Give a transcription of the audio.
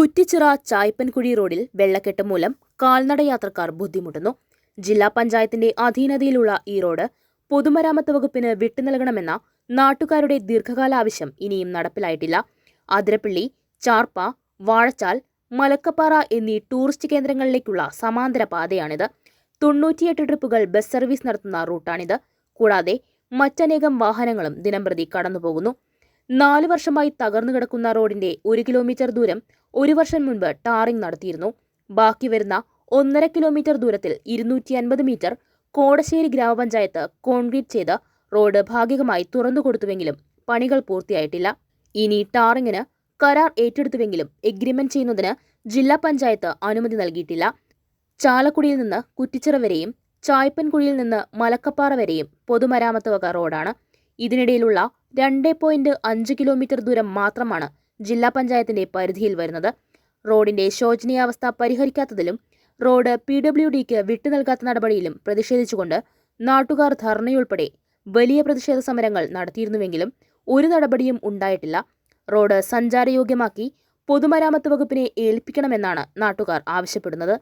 കുറ്റിച്ചിറ ചായ്പൻകുഴി റോഡിൽ വെള്ളക്കെട്ട് മൂലം കാൽനടയാത്രക്കാർ ബുദ്ധിമുട്ടുന്നു. ജില്ലാ പഞ്ചായത്തിന്റെ അധീനതയിലുള്ള ഈ റോഡ് പൊതുമരാമത്ത് വകുപ്പിന് വിട്ടു നൽകണമെന്ന നാട്ടുകാരുടെ ദീർഘകാല ആവശ്യം ഇനിയും നടപ്പിലായിട്ടില്ല. അതിരപ്പള്ളി ചാർപ്പ വാഴച്ചാൽ മലക്കപ്പാറ എന്നീ ടൂറിസ്റ്റ് കേന്ദ്രങ്ങളിലേക്കുള്ള സമാന്തര പാതയാണിത്. തൊണ്ണൂറ്റിയെട്ട് ട്രിപ്പുകൾ ബസ് സർവീസ് നടത്തുന്ന റൂട്ടാണിത്. കൂടാതെ മറ്റനേകം വാഹനങ്ങളും ദിനംപ്രതി കടന്നുപോകുന്നു. നാല് വർഷമായി തകർന്നു കിടക്കുന്ന റോഡിന്റെ ഒരു കിലോമീറ്റർ ദൂരം ഒരു വർഷം മുൻപ് ടാറിംഗ് നടത്തിയിരുന്നു. ബാക്കി വരുന്ന ഒന്നര കിലോമീറ്റർ ദൂരത്തിൽ ഇരുന്നൂറ്റി അൻപത് മീറ്റർ കോടശ്ശേരി ഗ്രാമപഞ്ചായത്ത് കോൺക്രീറ്റ് ചെയ്ത് റോഡ് ഭാഗികമായി തുറന്നുകൊടുത്തുവെങ്കിലും പണികൾ പൂർത്തിയായിട്ടില്ല. ഇനി ടാറിങ്ങിന് കരാർ ഏറ്റെടുത്തുവെങ്കിലും എഗ്രിമെന്റ് ചെയ്യുന്നതിന് ജില്ലാ പഞ്ചായത്ത് അനുമതി നൽകിയിട്ടില്ല. ചാലക്കുടിയിൽ നിന്ന് കുറ്റിച്ചിറ വരെയും ചായ്പൻകുഴിയിൽ നിന്ന് മലക്കപ്പാറ വരെയും പൊതുമരാമത്ത് വക റോഡാണ്. ഇതിനിടയിലുള്ള രണ്ട് പോയിന്റ് അഞ്ച് കിലോമീറ്റർ ദൂരം മാത്രമാണ് ജില്ലാ പഞ്ചായത്തിന്റെ പരിധിയിൽ വരുന്നത്. റോഡിന്റെ ശോചനീയാവസ്ഥ പരിഹരിക്കാത്തതിലും റോഡ് പി ഡബ്ല്യു ഡിക്ക് വിട്ടു നൽകാത്ത നടപടിയിലും പ്രതിഷേധിച്ചുകൊണ്ട് നാട്ടുകാർ ധർണയുൾപ്പെടെ വലിയ പ്രതിഷേധ സമരങ്ങൾ നടത്തിയിരുന്നുവെങ്കിലും ഒരു നടപടിയും ഉണ്ടായിട്ടില്ല. റോഡ് സഞ്ചാരയോഗ്യമാക്കി പൊതുമരാമത്ത് വകുപ്പിനെ ഏൽപ്പിക്കണമെന്നാണ് നാട്ടുകാർ ആവശ്യപ്പെടുന്നത്.